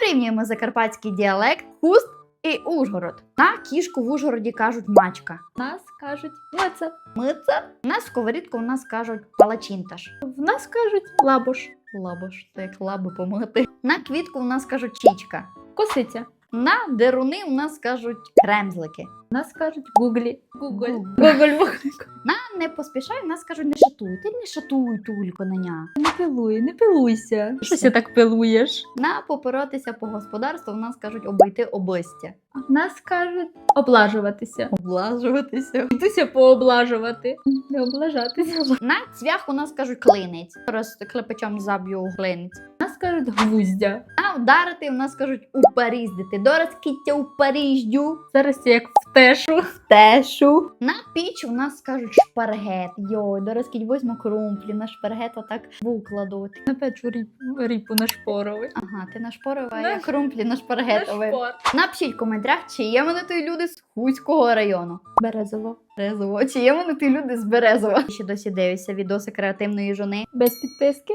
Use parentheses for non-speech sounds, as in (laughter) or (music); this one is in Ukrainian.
Порівнюємо закарпатський діалект, хуст і Ужгород. На кішку в Ужгороді кажуть мачка. Нас кажуть маця. Миця. На сковорідку у нас кажуть палачинташ. В нас кажуть лабуш. Лабош, то як лаби помити. На квітку у нас кажуть чічка. Косиця. На деруни у нас кажуть кремзлики. В нас кажуть гуглі. Гуголь. Вогник. (laughs) На не поспішай, нас кажуть не шатуй. Ти не шатуй, тулько неня. Не пилуй, не пилуйся. Щось ти так пилуєш. На попоротися по господарству у нас кажуть обійти обистя. А в нас кажуть облажуватися. Облажуватися. Йдуся пооблажувати. Не облажатися. На цвях у нас кажуть клинець. Зараз клепачом заб'ю глинець. В нас кажуть гвуздя. А ударити у нас кажуть упаріздити. До розкіття у Париждю. Зараз я як в тешу. Тешу. На піч у нас кажуть шпаргет. Йой, до розкіть возьму крумплі, на шпаргет отак викладу. На печу ріп, ріпу на шпоровий. Ага, ти на шпорова, а я крумплі на шпаргетовий. шпор. Напишіть в коментарях, чи є вони той люди з Хуського району. Березово. Березово. Чи є вони ті люди з Березова? Ще досі дивишся відоси креативної жони. Без підписки.